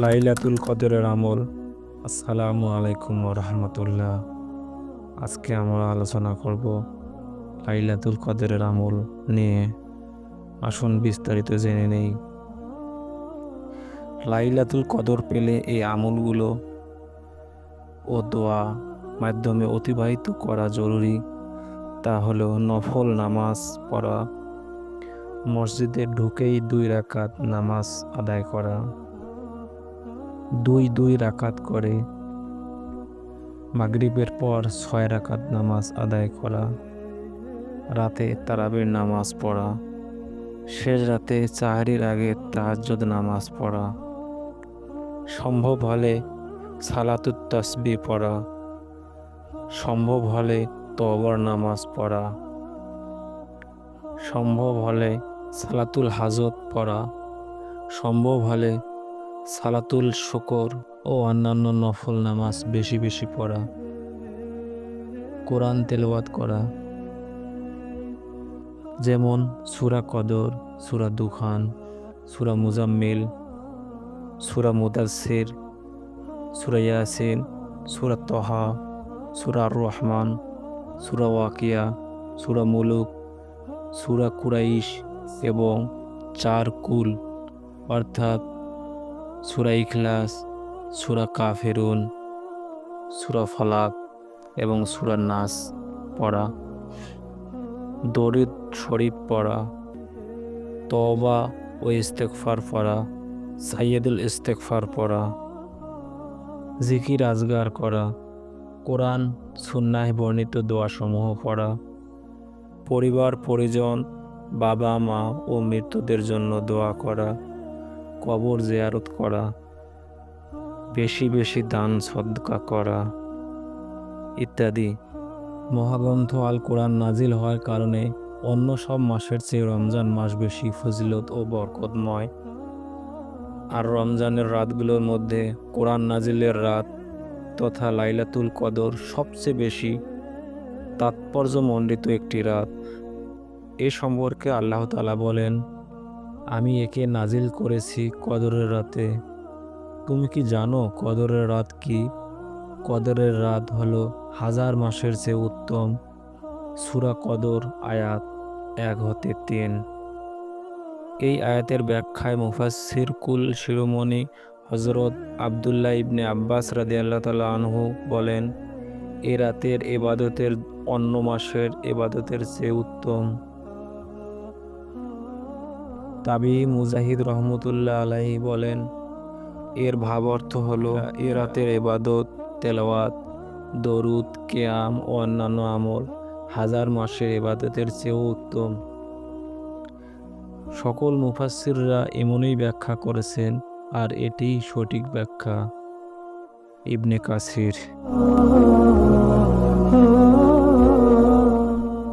লাইলাতুল কদরের আমল। আসসালামু আলাইকুম রহমতুল্লাহ। আজকে আমরা আলোচনা করব লাইলাতুল কদরের আমল নিয়ে। আসুন বিস্তারিত জেনে নেই। লাইলাতুল কদর পেলে এই আমলগুলো ও দোয়া মাধ্যমে অতিবাহিত করা জরুরি। তা হলো নফল নামাজ পড়া মসজিদে ঢুকেই দুই রাকাত নামাজ আদায় করা। দুই দুই রাকাত করে মাগরিবের পর ছয় রাকাত নামাজ আদায় করা। রাতে তারাবির নামাজ পড়া। শেষ রাতে চাহারির আগে তাহাজ্জুদ নামাজ পড়া। সম্ভব হলে সালাতুত তসবি পড়া। সম্ভব হলে তবর নামাজ পড়া। সম্ভব হলে সালাতুল হাজত পড়া, সম্ভব হলে সালাতুল শুকর ও অন্যান্য নফল নামাজ বেশি বেশি পড়া, কোরআন তেলাওয়াত করা, যেমন সুরা কদর, সুরা দুখান, সুরা মুজাম্মিল, সুরা মুদাসির সুরা ইয়াসিন, সুরা তহা, সুরা রহমান, সুরা ওয়াকিয়া, সুরা মুলুক সুরা কুরাইশ এবং চার কুল, অর্থাৎ সুরা ইখলাস, সুরা কাফেরুন, সুরা ফলাক এবং সুরা নাস পড়া। দরিদ শরীফ পড়া। তওবা ও ইস্তেকফার পড়া। সাইয়েদুল ইস্তেকফার পড়া। জিকির আজগার করা। কোরআন সুন্নায় বর্ণিত দোয়াসমূহ পড়া। পরিবার, পরিজন, বাবা, মা ও মৃত্যুদের জন্য দোয়া করা, কবর জিয়ারত করা, বেশি বেশি দান, সদকা করা ইত্যাদি। মহাগ্রন্থ আল কোরআন নাজিল হওয়ার কারণে অন্য সব মাসের চেয়ে রমজান মাস বেশি ফজিলত ও বরকতময়। আর রমজানের রাতগুলোর মধ্যে কোরআন নাজিলের রাত তথা লাইলাতুল কদর সবচেয়ে বেশি তাৎপর্যমণ্ডিত একটি রাত। এ সম্পর্কে আল্লাহ তালা বলেন, আমি একে নাজিল করেছি কদরের রাতে। তুমি কি জানো কদরের রাত কি? কদরের রাত হলো হাজার মাসের চেয়ে উত্তম সুরা কদর আয়াত এক হতে তিন। এই আয়াতের ব্যাখ্যায় মুফাসির কুল শিরোমণি হজরত আবদুল্লাহ ইবনে আব্বাস রাদি আল্লাহ তালা আনহু বলেন এ রাতের এবাদতের অন্য মাসের এবাদতের চেয়ে উত্তম। তাবি মুজাহিদ রহমতুল্লাহ আলাহি বলেন, এর ভাব অর্থ হলো এ রাতের এবাদত, তেলাওয়াত, দরুদ, কেয়াম ও অন্যান্য আমল হাজার মাসের এবাদতের চেয়েও উত্তম। সকল মুফাসসিররা এমনই ব্যাখ্যা করেছেন, আর এটি সঠিক ব্যাখ্যা। ইবনে কাসির।